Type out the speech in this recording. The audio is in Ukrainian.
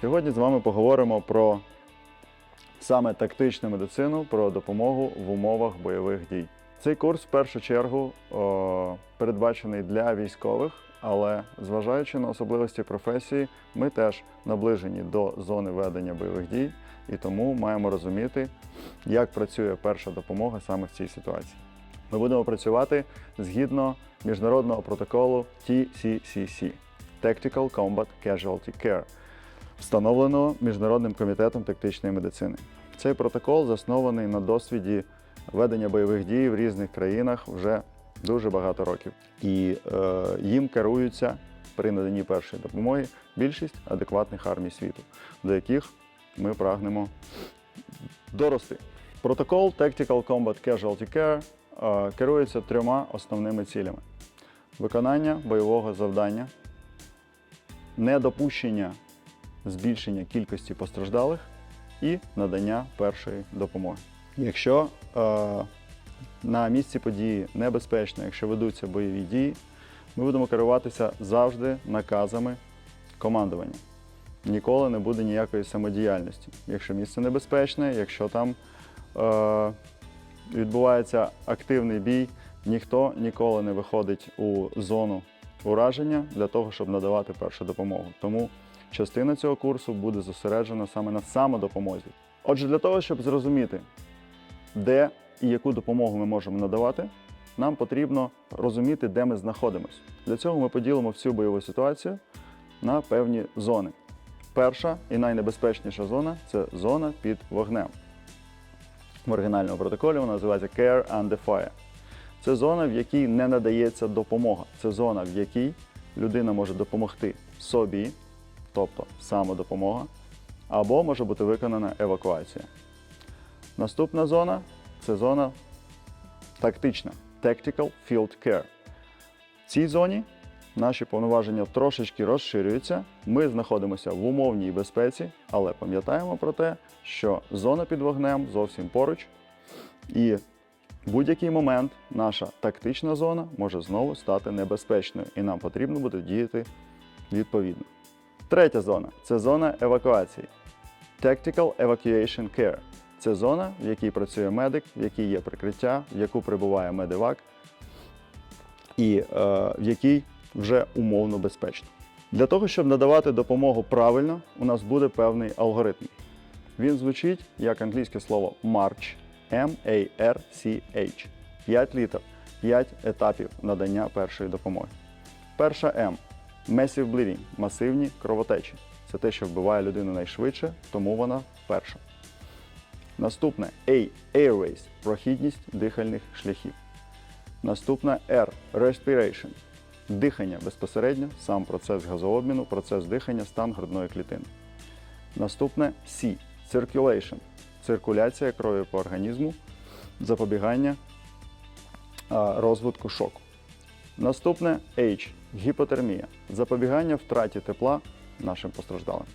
Сьогодні з вами поговоримо про саме тактичну медицину, про допомогу в умовах бойових дій. Цей курс в першу чергу о, передбачений для військових, але зважаючи на особливості професії, ми теж наближені до зони ведення бойових дій і тому маємо розуміти, як працює перша допомога саме в цій ситуації. Ми будемо працювати згідно міжнародного протоколу TCCC – Tactical Combat Casualty Care, встановленого Міжнародним комітетом тактичної медицини. Цей протокол заснований на досвіді ведення бойових дій в різних країнах вже дуже багато років. І е, їм керуються при наданні першої допомоги більшість адекватних армій світу, до яких ми прагнемо дорости. Протокол Tactical Combat Casualty Care е, керується трьома основними цілями: виконання бойового завдання, недопущення збільшення кількості постраждалих і надання першої допомоги. Якщо е, на місці події небезпечно, якщо ведуться бойові дії, ми будемо керуватися завжди наказами командування. Ніколи не буде ніякої самодіяльності. Якщо місце небезпечне, якщо там е, відбувається активний бій, ніхто ніколи не виходить у зону ураження для того, щоб надавати першу допомогу. Тому частина цього курсу буде зосереджена саме на самодопомозі. Отже, для того, щоб зрозуміти, де і яку допомогу ми можемо надавати, нам потрібно розуміти, де ми знаходимося. Для цього ми поділимо всю бойову ситуацію на певні зони. Перша і найнебезпечніша зона це зона під вогнем. В оригінальному протоколі вона називається Care Under Fire. Це зона, в якій не надається допомога. Це зона, в якій людина може допомогти собі, тобто самодопомога, або може бути виконана евакуація. Наступна зона це зона тактична Tactical Field Care. В цій зоні наші повноваження трошечки розширюються. Ми знаходимося в умовній безпеці, але пам'ятаємо про те, що зона під вогнем зовсім поруч, і в будь-який момент наша тактична зона може знову стати небезпечною, і нам потрібно буде діяти відповідно. Третя зона це зона евакуації. Tactical Evacuation Care. Це зона, в якій працює медик, в якій є прикриття, в яку прибуває медивак, і е, в якій вже умовно безпечно. Для того, щоб надавати допомогу правильно, у нас буде певний алгоритм. Він звучить як англійське слово MARCH, M-A-R-C-H. 5 літер, 5 етапів надання першої допомоги. Перша М Massive bleeding – масивні кровотечі. Це те, що вбиває людину найшвидше, тому вона перша. Наступне A Airways – прохідність дихальних шляхів. Наступне R Respiration – дихання безпосередньо, сам процес газообміну, процес дихання, стан грудної клітини. Наступне C Circulation – циркуляція крові по організму, запобігання розвитку шоку. Наступне H гіпотермія запобігання втраті тепла нашим постраждалим.